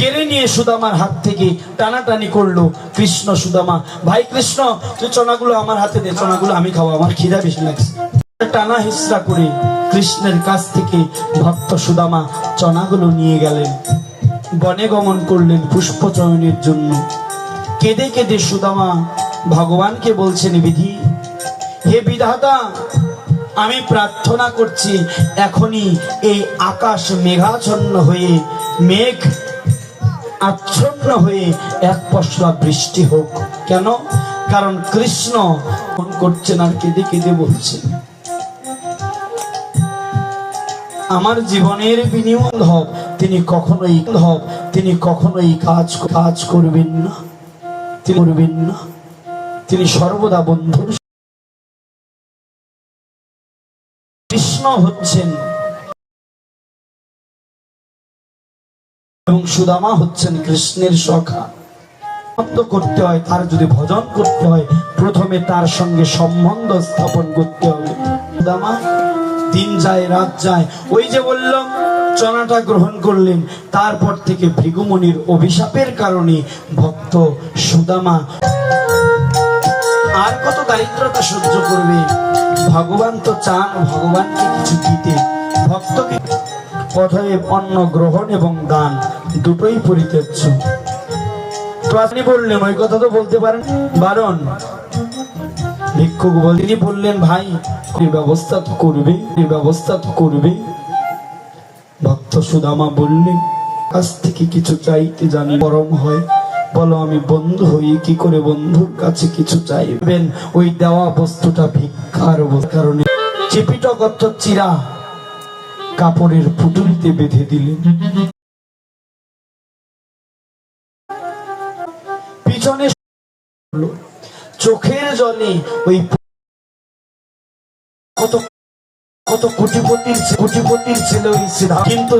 কেড়ে নিয়ে সুদামার হাত থেকে টানাটানি করল, কৃষ্ণ সুদামা, ভাই কৃষ্ণ, তুই চনাগুলো আমার হাতে দে, চনাগুলো আমি খাব, আমার খিদা বেশি লাগছে। টানা হিসরা করে কৃষ্ণের কাছ থেকে ভক্ত সুদামা চনাগুলো নিয়ে গেলেন। বনে গমন করলেন পুষ্প চয়নের জন্য। কেঁদে কেঁদে সুদামা ভগবানকে বলছেন, বিধি, হে বিধাতা, আমি প্রার্থনা করছি, এখনই এই আকাশ মেঘাচ্ছন্ন হয়ে মেঘ আচ্ছন্ন হয়ে এক পশলা বৃষ্টি হোক। কেন? কারণ কৃষ্ণ ফোন করছেন আর কেঁদে কেঁদে বলছেন। আমার জীবনের বিনিয়োগ হব তিনি কখনোই হব তিনি কখনোই কাজ কাজ করবেন না। তিনি করবেন না। তিনি সর্বদা বন্ধুর কৃষ্ণ হচ্ছেন এবং সুদামা হচ্ছেন কৃষ্ণের সখা। করতে হয়, তার যদি ভজন করতে হয়, প্রথমে তার সঙ্গে সম্বন্ধ স্থাপন করতে হবে। সুদামা দিন যায়, রাত যায়। ওই যে বললাম চনাটা গ্রহণ করলেন, তারপর থেকে ভৃগুমনির অভিশাপের কারণে ভক্ত সুদামা। আর কত দারিদ্রতা সহ্য করবে? ভগবান তো চান ভগবানকে কিছু দিতে। ভক্তকে কথায় অন্ন গ্রহণ এবং দান। দুটোই পরিত্যাজ্য তো আপনি বললেন, ওই কথা তো বলতে পারেন। বারণ। ভিক্ষুক বল, তিনি বললেন, ভাই ব্যবস্থা তো করবে ব্যবস্থা তো করবে। ভক্ত সুদামা বললেন, কাছ থেকে কিছু চাইতে জানি পরম হয়। বলো, আমি বন্ধু হই কি করে বন্ধুর কাছে কিছু চাইবেন? ওই দেওয়া বস্তুটা ভিক্ষার কারণে চিপিটক অর্থ চিরা কাপড়ের পুটুলিতে বেঁধে দিলেন। পিছনে চোখের জলে ওই কত কত কোটিপতির কোটিপতির ছিল কিন্তু